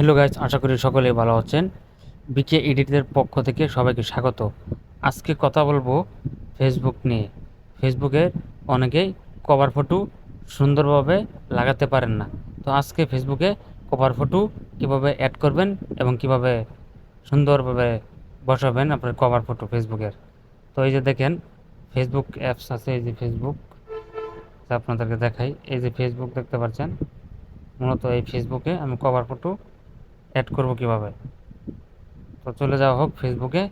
Hello guys আশা করি সকলেই ভালো আছেন। বিকে এডিটের পক্ষ থেকে সবাইকে স্বাগত। আজকে কথা বলব ফেসবুক নিয়ে। ফেসবুকে অনেকেই কভার ফটো সুন্দরভাবে লাগাতে পারেন না। তো আজকে ফেসবুকে কভার ফটো কীভাবে অ্যাড করবেন এবং কীভাবে সুন্দরভাবে বসাবেন আপনার কভার ফটো ফেসবুকের তো এই যে দেখেন ফেসবুক অ্যাপস আছে, এই যে ফেসবুক আপনাদেরকে দেখাই, এই যে ফেসবুক দেখতে পাচ্ছেন, মূলত এই ফেসবুকে আমি কভার ফটো অ্যাড করব কীভাবে? তো চলে যাওয়া হোক ফেসবুকে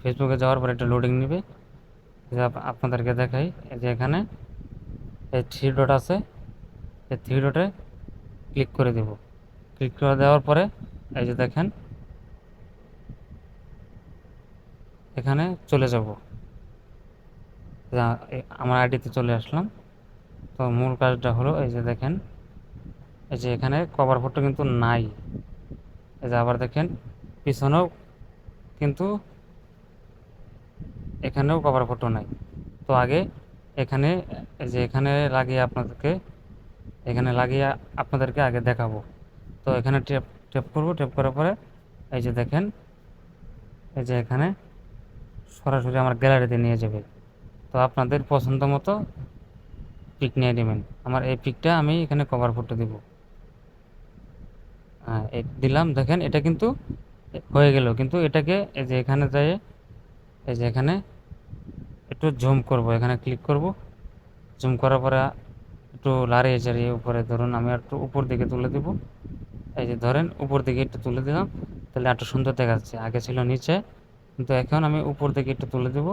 ফেসবুকে যাওয়ার পর একটা লোডিং নেবে। যে আপনাদেরকে দেখাই, এই যে এখানে এই থ্রি ডট আছে। এই থ্রি ডটে ক্লিক করে দেব। ক্লিক করে দেওয়ার পরে এই যে দেখেন, এখানে চলে যাব। আমার আইডিতে চলে আসলাম। তো মূল কাজটা হলো এই যে দেখেন এই যে এখানে কভার ফটো কিন্তু নাই। এই যে আবার দেখেন, পিছনেও কিন্তু এখানেও কভার ফটো নাই। তো আগে এখানে যে এখানে লাগিয়ে আপনাদেরকে, এখানে লাগিয়ে আপনাদেরকে আগে দেখাবো। তো এখানে টেপ টেপ করব টেপ করার পরে এই যে দেখেন, এই যে এখানে সরাসরি আমার গ্যালারিতে নিয়ে যাবে। তো আপনাদের পছন্দ মতো পিক নিয়ে নেবেন। আমার এই পিকটা আমি এখানে কভার ফটো দিব। দিলাম, দেখেন, এটা কিন্তু হয়ে গেল। কিন্তু এটাকে এই যে এখানে যাই, এই যে এখানে একটু জুম করব, এখানে ক্লিক করব। জুম করার পরে একটু লাড়িয়ে চাড়িয়ে উপরে ধরুন, আমি একটু উপর দিকে তুলে দেব। এই যে ধরেন, উপর দিকে একটু তুলে দিলাম, তাহলে একটু সুন্দর দেখা যাচ্ছে। আগে ছিল নিচে, কিন্তু এখন আমি উপর দিকে একটু তুলে দেব,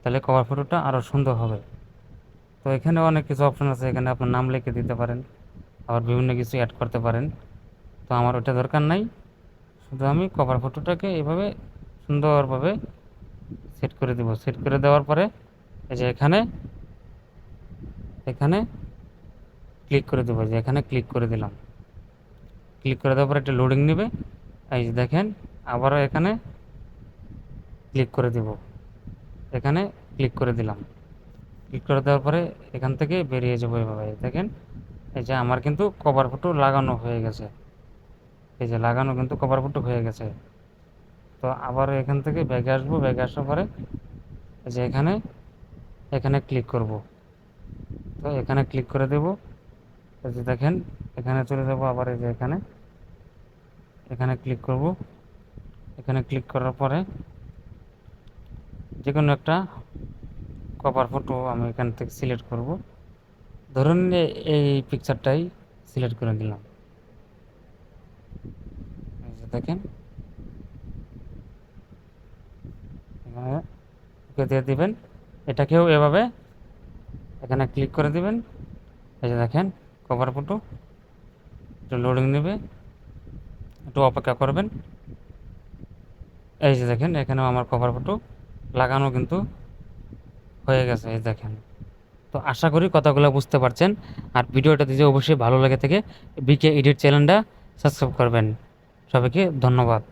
তাহলে কভার ফটোটা আরও সুন্দর হবে। তো এখানে অনেক কিছু অপশন আছে, এখানে আপনার নাম লিখে দিতে পারেন, আবার বিভিন্ন কিছু অ্যাড করতে পারেন। তো আমার ওটা দরকার নাই। শুধু আমি কভার ফটোটাকে এভাবে সুন্দরভাবে সেট করে দেব। সেট করে দেওয়ার পরে এই যে এখানে এখানে ক্লিক করে দেবো। যে এখানে ক্লিক করে দিলাম। ক্লিক করে দেওয়ার পরে একটা লোডিং নেবে। এই যে দেখেন, আবারও এখানে ক্লিক করে দেব। এখানে ক্লিক করে দিলাম। ক্লিক করে দেওয়ার পরে এখান থেকে বেরিয়ে যাব এভাবে। দেখেন, এই যে আমার কিন্তু কভার ফটো লাগানো হয়ে গেছে। এই যে লাগানো কিন্তু কভার ফটো হয়ে গেছে। তো আবার এখান থেকে ব্যাগে আসব, ব্যাগে আসার পরে যে এখানে এখানে ক্লিক করব। তো এখানে ক্লিক করে দেব। যে দেখেন, এখানে চলে যাব আবার এই যে এখানে। এখানে ক্লিক করব। এখানে ক্লিক করার পরে যে কোনো একটা কভার ফটো আমি এখান থেকে সিলেক্ট করব। ধরুন এই পিকচারটাই সিলেক্ট করে দিলাম। দেখেন। এখানে ওকে দিয়ে দিবেন। এটাকেও এভাবে এখানে ক্লিক করে দিবেন। এই যে দেখেন কভার ফটো একটু লোডিং নেবে, একটু অপেক্ষা করবেন। এই যে দেখেন, এখানেও আমার কভার ফটো লাগানো কিন্তু হয়ে গেছে, এই দেখেন। তো আশা করি কথাগুলো বুঝতে পারছেন। আর ভিডিওটা দিতে অবশ্যই ভালো লাগে থেকে বিকে এডিট চ্যানেলটা সাবস্ক্রাইব করবেন। সবাইকে ধন্যবাদ।